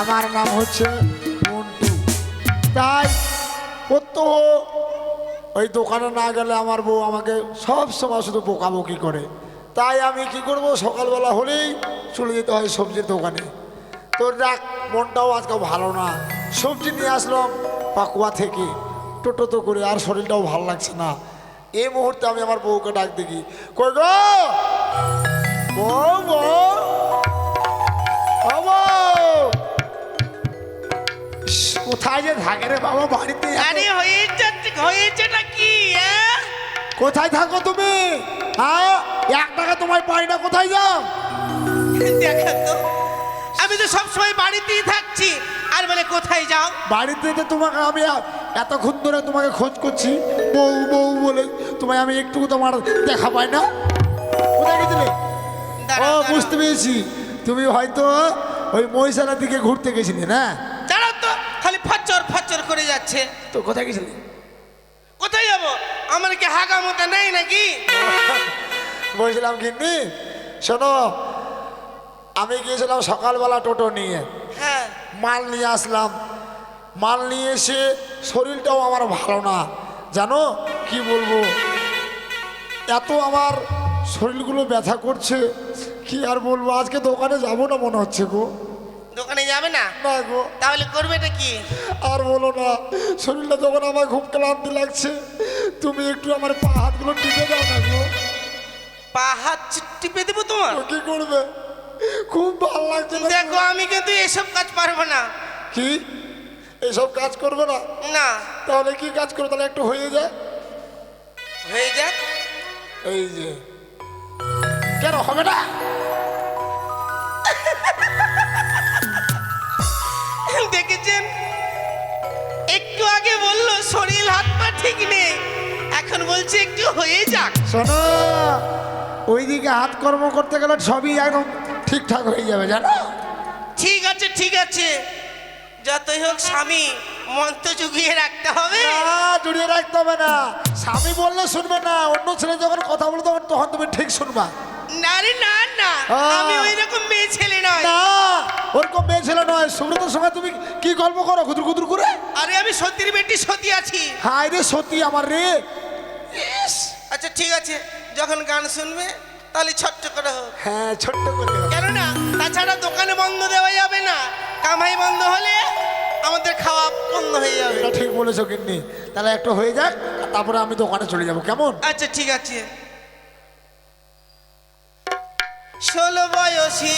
আমার নাম হচ্ছে মন্টু তাই প্রত্যহ ওই দোকানে না গেলে আমার বউ আমাকে সব সময় শুধু বোকাবকি করে। তাই আমি কি করব? সকালবেলা হলেই চলে যেতে হয় সবজির দোকানে। তোর দেখ মনটাও আজকে ভালো না। সবজি নিয়ে আসলাম পাকুয়া থেকে। টোটো তো করে, আর শরীরটাও ভালো লাগছে না। এই মুহূর্তে আমি আমার বউকে ডাক দেখি। কই গো? বউ বউ থাকে রে বাবা বাড়িতে? আরে হয়েছে হয়েছেটা কি? কোথায় থাকো তুমি? হ্যাঁ? এক টাকা তোমার পাই না কোথায় যাও? দেখো তো আমি তো সবসময় বাড়িতেই থাকছি। আর বলে কোথায় যাও? বাড়িতে তো তোমাকে আমি এতক্ষণ ধরে তোমাকে খোঁজ করছি বউ বউ বলে তোমায় আমি একটু তোমার দেখা পাই না। কোথায় গেছিলে? ও। বুঝতে পেরেছি। তুমি হয়তো ওই মহিষালার দিকে ঘুরতে গেছিলে না? খালি ফচ্চর ফচ্চর করে যাচ্ছে। তো কোথায় গেছিলে? কোথায় যাব? আমার কি হাগা মতো নেই নাকি? বলছিলাম কিন্তু শোনো আমি গিয়েছিলাম সকালবেলা টোটো নিয়ে। হ্যাঁ। মাল নিয়ে আসলাম। মাল নিয়ে এসে শরীরটাও আমার ভালো না। জানো কি বলব? এত আমার শরীরগুলো ব্যথা করছে। কি আর বলব? আজকে দোকানে যাব না মনে হচ্ছে গো। দোকানে যাবে না? না গো। তাহলে করবেটা কি? আর বলো না শরীরটা যখন আমার খুব ক্লান্তি লাগছে তুমি একটু আমার পা হাতগুলো টিপে দাও না গো। পা হাত টিপে দেবো তোমার? কি করবে? খুব ভালো লাগছে দেখো আমি কিন্তু এসব কাজ পারব না। কি? এসব কাজ করবে না? না। তাহলে কি কাজ করবে তাহলে একটু হয়ে যায় হয়ে যাক। এই যে। কেন হবে না? দেখেছেন? একটু আগে বলল শরীর হাত পা ঠিক নেই। এখন বলছে একটু হয়ে যাক। শোনো ওইদিকে হাত কর্ম করতে গেলে সবই একদম ঠিকঠাক হয়ে যাবে জানো? ঠিক আছে ঠিক আছে। যতই হোক স্বামী মন্ত্র জুগিয়ে রাখতে হবে। না জড়িয়ে রাখতে হবে না। স্বামী বললে শুনবে না অন্য ছেলে যখন কথা বলতে হবে তখন তুমি ঠিক শুনবা। না রে না না। আমি ওই রকম মেয়ে ছেলে নয়। না। ওরকম মেয়ে ছেলে নয় সুব্রতর সঙ্গে তুমি কি গল্প করো কুদুর কুদুর করে? আরে আমি সত্যির বেটি সত্যি আছি। হায় রে সত্যি আমার রে! আচ্ছা ঠিক আছে যখন গান শুনবে তাহলে ছোট্ট করে হোক। হ্যাঁ ছোট্ট করে হোক। কেননা তাছাড়া দোকানে বন্ধ দেওয়া যাবে না। কামাই বন্ধ হলে আমাদের খাওয়া বন্ধ হয়ে যাবে। ঠিক বলেছ কিন্নি তাহলে একটু হয়ে যাক তারপরে আমি দোকানে চলে যাব। কেমন? আচ্ছা ঠিক আছে। ষোলো বয়সী।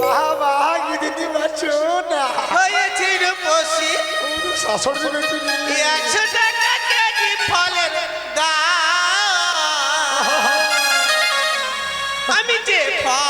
বাবা দিদি না। হয়েছে রূপসী একশো টাকা কেজি ফলের দাম। আমি যে ফল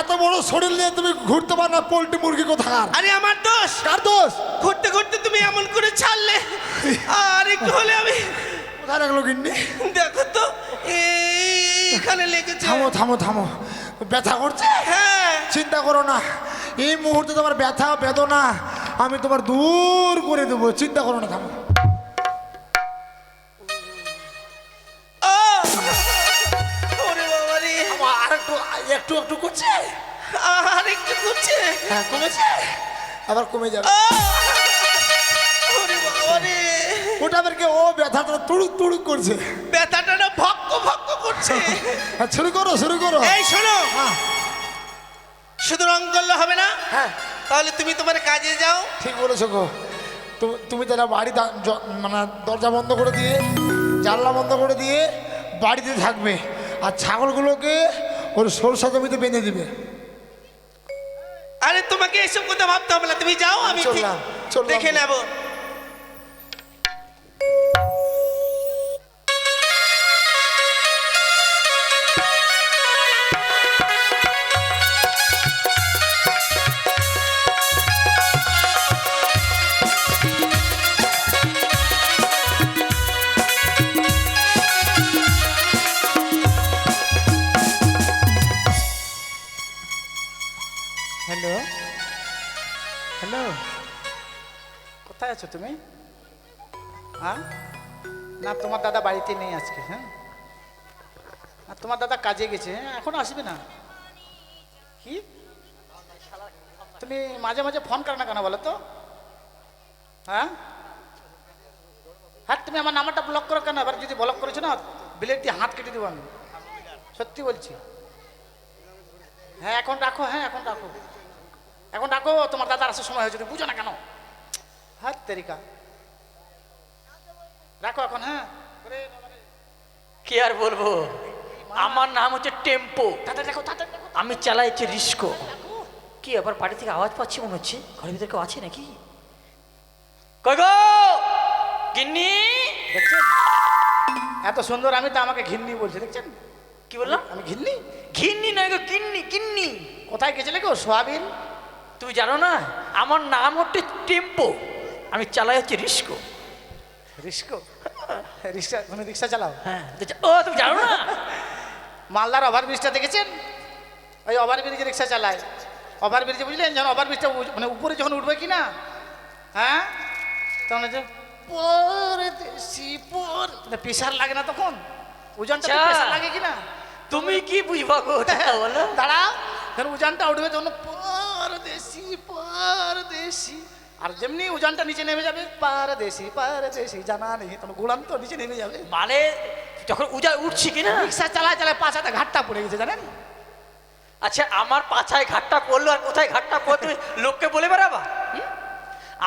এত বড় শরীর নিয়ে তুমি ঘুরতে পার না পোল্ট্রি মুরগি কোথাকার? আরে আমার দোষ। কার দোষ? ঘুরতে ঘুরতে তুমি এমন করে ছাড়লে। আর একটু হলে আমি কোথায় রাখল গিন্নি? দেখো তো এইখানে লেগেছে। থামো থামো থামো। ব্যথা করছে? হ্যাঁ। চিন্তা করো না। এই মুহূর্তে তোমার ব্যথা বেদনা আমি তোমার দূর করে দেবো। চিন্তা করো না থামো। একটু একটু করছে? আর একটু করছে। হ্যাঁ কমেছে? আবার কমে যাবে। ওটা ও ব্যথাটা তুড়ুক তুড়ুক করছে। ব্যথাটা না ভক্ক ভক্ক করছে। হ্যাঁ, শুরু করো শুরু করো। এই শোনো। হ্যাঁ। শুধু রং করলে হবে না? হ্যাঁ। তাহলে তুমি তোমার কাজে যাও। ঠিক বলেছ গো। তুমি তাহলে বাড়ি মানে দরজা বন্ধ করে দিয়ে জানলা বন্ধ করে দিয়ে বাড়িতে থাকবে। আর ছাগলগুলোকে ওর সরষা জমিতে বেঁধে দিবে। আরে তোমাকে এসব কথা ভাবতে হবে না। তুমি যাও আমি চললাম। দেখে নেব। হ্যালো। কোথায় আছো তুমি? হ্যাঁ? না, তোমার দাদা বাড়িতে নেই আজকে হ্যাঁ? আর তোমার দাদা কাজে গেছে হ্যাঁ? এখন আসবে না? কি? তুমি মাঝে মাঝে ফোন করো না কেন বলো তো? হ্যাঁ? হ্যাঁ তুমি আমার নাম্বারটা ব্লক করো কেন? এবার যদি ব্লক করেছ না বিলেট দিয়ে হাত কেটে দেবো আমি। সত্যি বলছি। হ্যাঁ এখন রাখো হ্যাঁ এখন রাখো। এখন ডাকো তোমার দাদার আসার সময় হয়েছে তুমি বুঝো না কেন। হ্যাঁ তেরিকা। রাখো এখন হ্যাঁ। কি আর বলব? আমার নাম হচ্ছে টেম্পো। তাড়াতাড়ি আমি চালাইছি রিস্কো। কি আবার বাড়ি থেকে আওয়াজ পাচ্ছি মনে হচ্ছে? ঘরের ভিতরে কেউ আছে নাকি? কই গো? গিন্নি? দেখছেন? এত সুন্দর আমি তো আমাকে ঘিন্নি বলছে দেখছেন? কি বললাম? আমি ঘিন্নি? ঘিন্নি নয় গো কিন্নি কিন্নি কোথায় গেছিলে গো সোয়াবিন? তুমি জানো না আমার নাম হচ্ছে টেম্পো। আমি চালাই হচ্ছে রিস্কো। রিস্কো? রিক্সা তুমি রিক্সা চালাও? হ্যাঁ ও তুমি জানো না? মালদার ওভার ব্রিজটা দেখেছেন? ওই ওভার ব্রিজে রিক্সা চালায়। ওভার ব্রিজে বুঝলেন যখন ওভার ব্রিজটা মানে উপরে যখন উঠবে কি না? হ্যাঁ? তখন হচ্ছে পর প্রেশার লাগে না তখন? ওজনটা আচ্ছা। প্রেশার লাগে কি না? তুমি কি বুঝবা গো দাঁড়াও যখন উজানটা উঠবে তখন পরদেশি। আর যেমনি উজানটা নিচে নেমে যাবে পারদেশি পারদেশি জানা নেই তখন গোড়ান তো নিচে নেমে যাবে। মানে যখন উজা উঠছি কিনা? রিক্সা চালায় চালায় পাঁচাতে ঘাটটা পড়ে গেছে জানেন? আচ্ছা আমার পাছায় ঘাটটা পড়ল আর কোথায় ঘাটটা তুমি লোককে বলে বেড়াবা? হুম?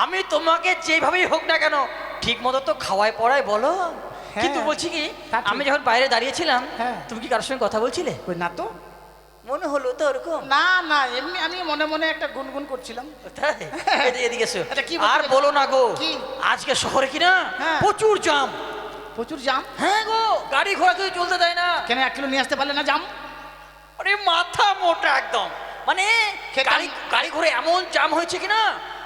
আমি তোমাকে যেভাবেই হোক না কেন ঠিক মতো তো খাওয়ায় পড়ায় বলো। হ্যাঁ, কিন্তু বলছি কি আমি যখন বাইরে দাঁড়িয়েছিলাম হ্যাঁ। তুমি কি কারোর সঙ্গে কথা বলছিলে? না তো মনে হলো তো ওরকম? না না এমনি আমি মনে মনে একটা গুনগুন করছিলাম। তাই? এদিকে-। আচ্ছা, কি? আর বলো না গো আজকে শহরে কিনা হ্যাঁ। প্রচুর জাম। প্রচুর জাম? হ্যাঁ গো গাড়ি ঘোড়া কিছু চলতে দেয় না। কেন এক কিলো নিয়ে আসতে পারলে না জাম? আরে মাথা মোটা একদম। মানে গাড়ি গাড়ি ঘোড়া এমন জাম হয়েছে কিনা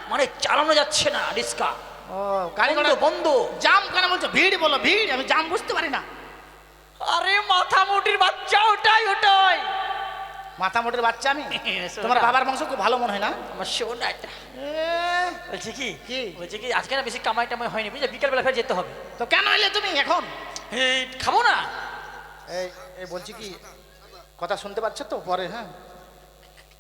মানে চালানো যাচ্ছে না রিস্কা। ও গাড়ি ঘোড়া বন্ধ। জাম কেন বলছো? ভিড় বলো ভিড়। আমি জাম বুঝতে পারি না। আরে মাথা মুটির বাচ্চা ওটাই ওটাই। মাথা মোটের বাচ্চা আমি? তোমার বাবার মাংস খুব ভালো মনে হয় না? আমার শোনা এটা বলছি কি? কি? বলছি কি আজকে না বেশি কামাই টামাই হয়নি বুঝলে? বিকালবেলা ফের যেতে হবে। তো কেন এলে তুমি এখন? খাব না। এই এই বলছি কি কথা শুনতে পাচ্ছ তো? পরে হ্যাঁ?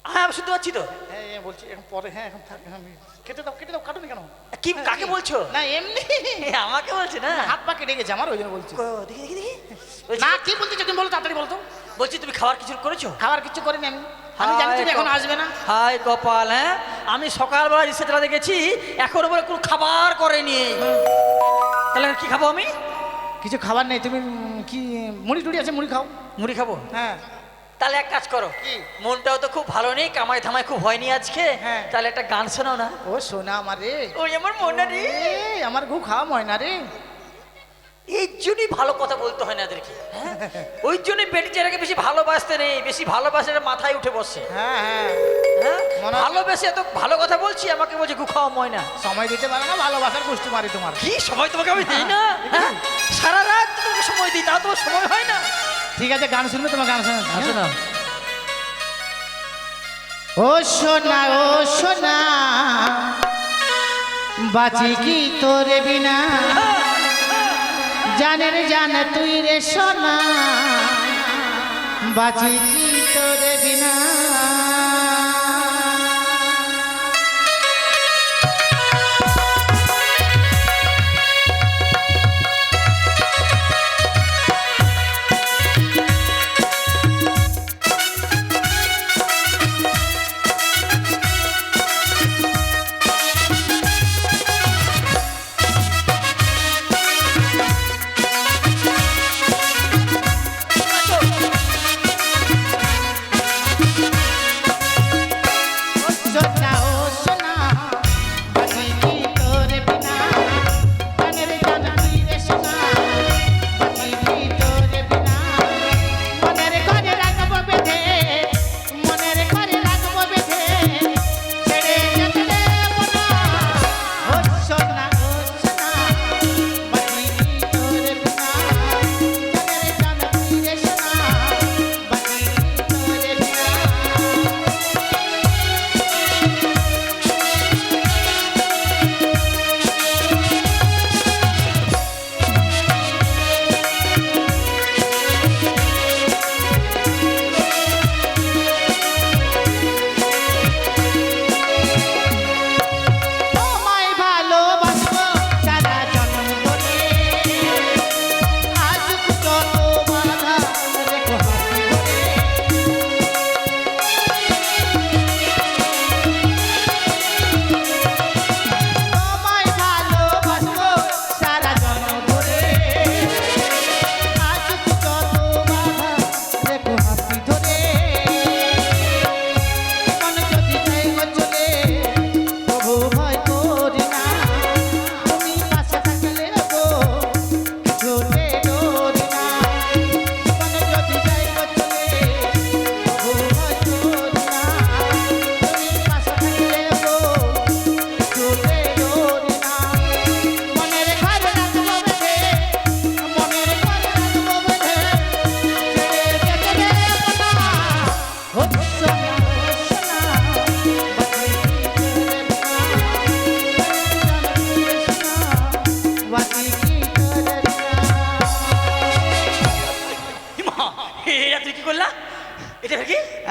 হ্যাঁ আমি শুনতে পাচ্ছি তো। হ্যাঁ বলছি এখন পরে হ্যাঁ এখন থাক হ্যাঁ, আমি কেটে দাও কেটে দাও কাটুনি কেন? কি কাকে বলছো? না এমনি। আমাকে বলছে না। হাত পা কেটে গেছে আমার ওই জন্য বলছি। দেখি দেখি দেখি। না কি বলতে তুমি বলো তাড়াতাড়ি বলো তো। বলছি তুমি খাবার কিছু করেছ? খাবার কিছু করিনি আমি। আমি জানি তুমি এখন আসবে না। হাই কপাল হ্যাঁ? আমি সকালবেলা চালাতে গেছি এখন বলে কোনো খাবার করেনি। তাহলে কি খাব আমি? কিছু খাবার নেই তুমি কি মুড়ি টুড়ি আছে মুড়ি খাও। মুড়ি খাব? হ্যাঁ। তাহলে এক কাজ করো কি? মনটাও তো খুব ভালো নেই কামাই ধামাই খুব হয়নি আজকে। হ্যাঁ। তাহলে একটা গান শোনাও না। ও সোনা আমার রে। ওই আমার মনে রে। এ, আমার গু খাওয়া ময়না রে। এই জন্যই ভালো কথা বলতে হয় না এদেরকে হ্যাঁ? ওই জন্যই বেটি চেরাকে বেশি ভালোবাসতে নেই বেশি ভালোবাসে মাথায় উঠে বসে হ্যাঁ হ্যাঁ। হ্যাঁ? মনে হয়- ভালোবেসে এত ভালো কথা বলছি আমাকে বলছে গু খাওয়া ময়না। সময় দিতে পারে না ভালোবাসার গোষ্ঠী মারি তোমার। কি? সময় তোমাকে আমি দিই না? হ্যাঁ? সারা রাত তোমাকে সময় দিই তাও তোমার সময় হয় না। ঠিক আছে গান শুনবে তোমার গান শুনে আসো না ও সোনা ও সোনা বাঁচি কি তোর বিনা? জানের জান তুই রে সোনা। বাঁচি তোর বিনা।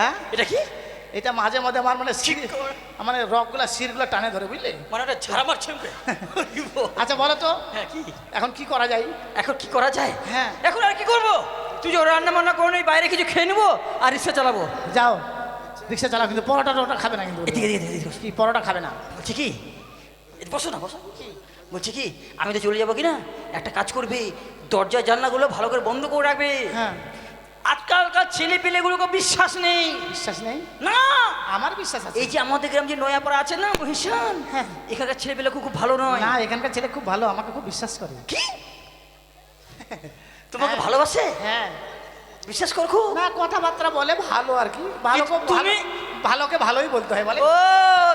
হ্যাঁ? এটা কি? এটা মাঝে মাঝে আমার মানে মানে রকগুলা শিরগুলো টানে ধরে বুঝলে? মানে ওটা ঝাড়া মারছে। আচ্ছা বলো তো। হ্যাঁ কি? এখন কি করা যায়? এখন কি করা যায়? হ্যাঁ। এখন আর কি করব? তুই যে রান্না বান্না করো নি, বাইরে কিছু খেয়ে নেব আর রিক্সা চালাবো। যাও। রিক্সা চালাও কিন্তু পরোটা টরোটা খাবে না কিন্তু। কি পরোটা খাবে না? বলছি কি? বসো না বসো। কি? বলছি কি? আমি তো চলে যাব কি না একটা কাজ করবি দরজা জানলাগুলো ভালো করে বন্ধ করে রাখবে। হ্যাঁ। আজকালকার ছেলে পেলেগুলোকে বিশ্বাস নেই। বিশ্বাস নেই? না। আমার বিশ্বাস আছে। এই যে আমাদের গ্রাম যে নয়াপাড়া আছে না মহিষান? হ্যাঁ। এখানকার ছেলে পেলে খুব ভালো নয়। না এখানকার ছেলে খুব ভালো আমাকে খুব বিশ্বাস করে। কি? তোমাকে হ্যাঁ। ভালোবাসে? হ্যাঁ। বিশ্বাস কর খুব। না কথাবার্তা বলে ভালো আর কি। ভালো তুমি- ভালোকে ভালোই বলতে হয় বলে। ও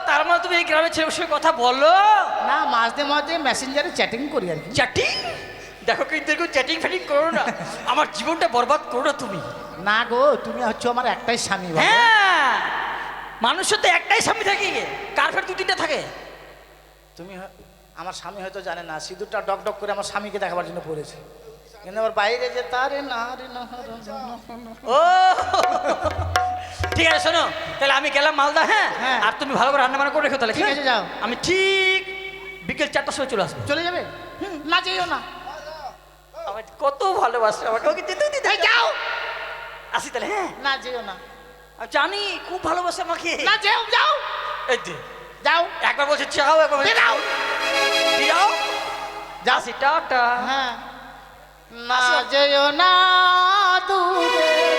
তার মানে তুমি এই গ্রামের ছেলের সঙ্গে কথা বলো। না মাঝে মাঝে মেসেঞ্জারে চ্যাটিং করি আর কি। চ্যাটিং দেখো কিন্তু এরকম চ্যাটিং ফ্যাটিং করো না। আমার জীবনটা বরবাদ করো না তুমি। না গো তুমি হচ্ছে আমার একটাই স্বামী হ্যাঁ মানুষের তো একটাই স্বামী থাকে। কার ফের দু তিনটা থাকে? তুমি আমার স্বামী হয়তো জানে না সিঁদুরটা ডক ডক করে আমার স্বামীকে দেখাবার জন্য পড়েছে। কিন্তু আমার বাইরে যে তারে না রে না। ও! ঠিক আছে শোনো তাহলে আমি গেলাম মালদা হ্যাঁ? হ্যাঁ। আর তুমি ভালো করে রান্না বান্না করে রেখো তাহলে ঠিক? আছে, যাও। আমি ঠিক বিকেল চারটার সময় চলে আসব। চলে যাবে? না যেও না। কত ভালোবাসে আমাকে। ওকে যেতে দিতে যাও। আসি তাহলে হ্যাঁ? না যেও না। জানি খুব ভালোবাসে আমাকে। না যেও যাও। এই দে, যাও। একবার বলছে চাও একবার বলছে যাও। যাও। যাও। আসি টাটা। হ্যাঁ। না যেও না দূরে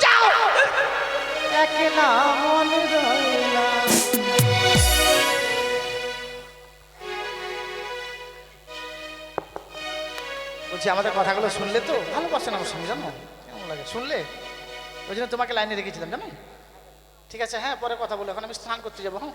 যাও। একলা মন বলছি, আমাদের কথাগুলো শুনলে তো ভালোবাসেন আমার সঙ্গে জানো? কেমন লাগে? শুনলে? ওই জন্য তোমাকে লাইনে রেখেছিলাম, জানো? ঠিক আছে হ্যাঁ পরে কথা বলো এখন আমি স্নান করতে যাব হ্যাঁ?